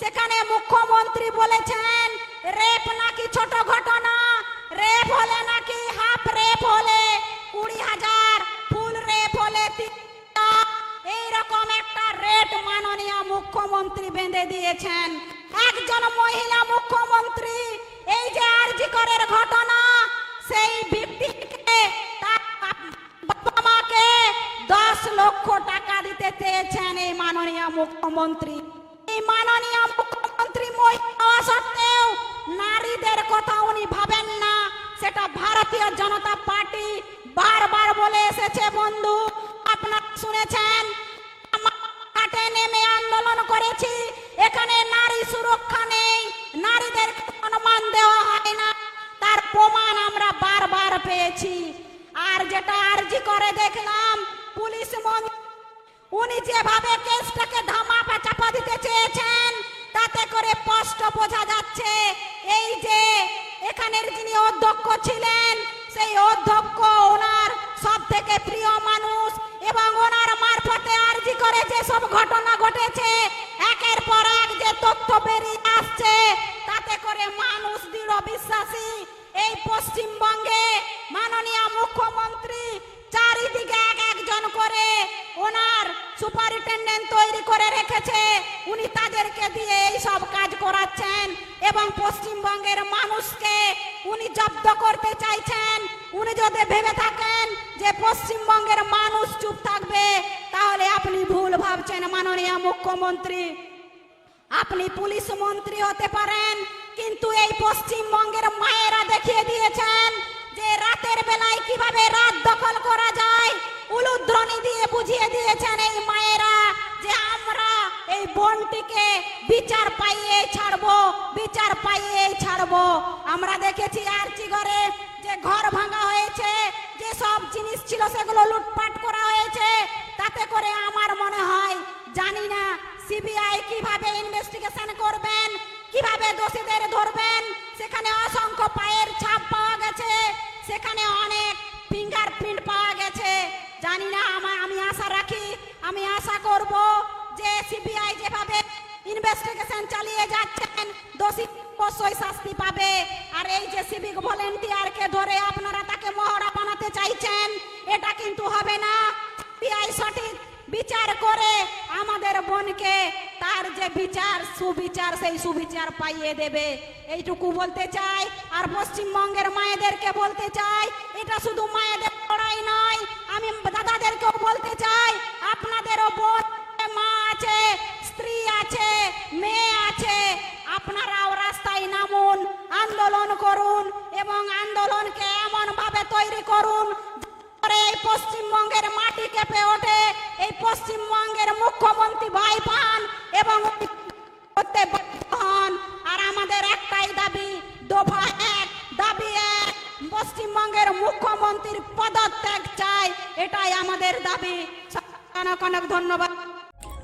সেখানে মুখ্যমন্ত্রী বলেছেন, রেপ নাকি ছোট ঘটনা? রেপ হলে নাকি হাফ রেপ হলে কুড়ি হাজার, ফুল রেপ হলে। এইরকম একটা রেট মাননীয় মুখ্যমন্ত্রী বেঁধে দিয়েছেন। একজন মহিলা মুখ্যমন্ত্রী, এই যে আরজি করের ঘটনা, সেই ভিক্টিমকে বাবা মাকে দশ লক্ষ টাকা দিতে চেয়েছেন এই মাননীয় মুখ্যমন্ত্রী। মাননীয় মুখ্যমন্ত্রী হওয়া সত্ত্বেও নারীদের কথা উনি ভাবেন না। সেটা ভারতীয় জনতা পার্টি বারবার বলে এসেছে বন্ধু। আপনারা শুনেছেন? ঘাটে নেমে আন্দোলন করেছি। এখানে নারী সুরক্ষা নেই। নারীদের সম্মান দেওয়া হয় না। তার প্রমাণ আমরা বারবার পেয়েছি। আর যেটা আরজি করে দেখলাম, পুলিশ মন্ত্রী, উনি যেভাবে কেসটাকে স্পষ্ট বোঝা যাচ্ছে, এই যে এখানের যিনি অধ্যক্ষ ছিলেন, সেই অধ্যক্ষ ওনার সব থেকে প্রিয় মানুষ এবং ওনার মারফতে আরজি করে যে সব ঘটনা ঘটেছে, একের পর এক যে তথ্য বেরিয়ে আসছে, তাতে করে মানুষ দৃঢ় বিশ্বাসী। এই পশ্চিমবঙ্গে মাননীয় মুখ্যমন্ত্রী সুপারিনটেন্ডেন্ট তৈরি করে রেখেছে। উনি তাদেরকে দিয়ে এই সব কাজ করাচ্ছেন এবং পশ্চিমবঙ্গের মানুষকে উনি জব্দ করতে চাইছেন। উনি যদি ভেবে থাকেন যে পশ্চিমবঙ্গের মানুষ চুপ থাকবে, তাহলে আপনি ভুল ভাবছেন মাননীয় মুখ্যমন্ত্রী। আপনি পুলিশ মন্ত্রী হতে পারেন, কিন্তু এই পশ্চিমবঙ্গের মায়েরা দেখিয়ে দিয়েছেন যে রাতের বেলায় কীভাবে রাত দখল করা যায়। উলুধ্বনি দিয়ে বুঝিয়ে দিয়েছেন বনটিকে বিচার পাইয়ে ছাড়বো, বিচার পাইয়ে ছাড়বো। আমরা দেখেছি আরচি ঘরে যে ঘর ভাঙা হয়েছে, যে সব জিনিস ছিল সেগুলো লুটপাট করা হয়েছে। তাতে করে আমার মনে হয়, জানি না সিবিআই কীভাবে ইনভেস্টিগেশন করবেন, কীভাবে দোষীদের ধরবেন। সেখানে অসংখ্য পায়ের ছাপ পাওয়া গেছে, সেখানে অনেক ফিঙ্গারপ্রিন্ট পাওয়া গেছে। জানি না আমি আশা রাখি, আমি আশা করব ইনভেস্টিগেশন চালিয়ে যাচ্ছেন। দোষী অবশ্যই শাস্তি পাবে। আর এই যে সিভিক ভলেন্টিয়ারকে ধরে আপনারা তাকে মহড়া বানাতে চাইছেন, এটা কিন্তু হবে না। সিবিআই সঠিক বিচার করে আমাদের বোনকে তার যে বিচার, সুবিচার, সেই সুবিচার পাইয়ে দেবে। এইটুকু বলতে চাই। আর পশ্চিমবঙ্গের মায়েদেরকে বলতে চাই, এটা শুধু মায়েদের মেয়ে আছে, আপনারাও রাস্তায় নামুন, আন্দোলন করুন এবং আন্দোলনকে এমন ভাবে তৈরি করুন করে এই পশ্চিমবঙ্গের মাটি কেঁপে ওঠে। এই পশ্চিমবঙ্গের মুখ্যমন্ত্রী ভাই পান এবং করতে হন। আর আমাদের একটাই দাবি, দফা এক, দাবি এক, পশ্চিমবঙ্গের মুখ্যমন্ত্রীর পদত্যাগ চাই, এটাই আমাদের দাবি। অনেক অনেক ধন্যবাদ।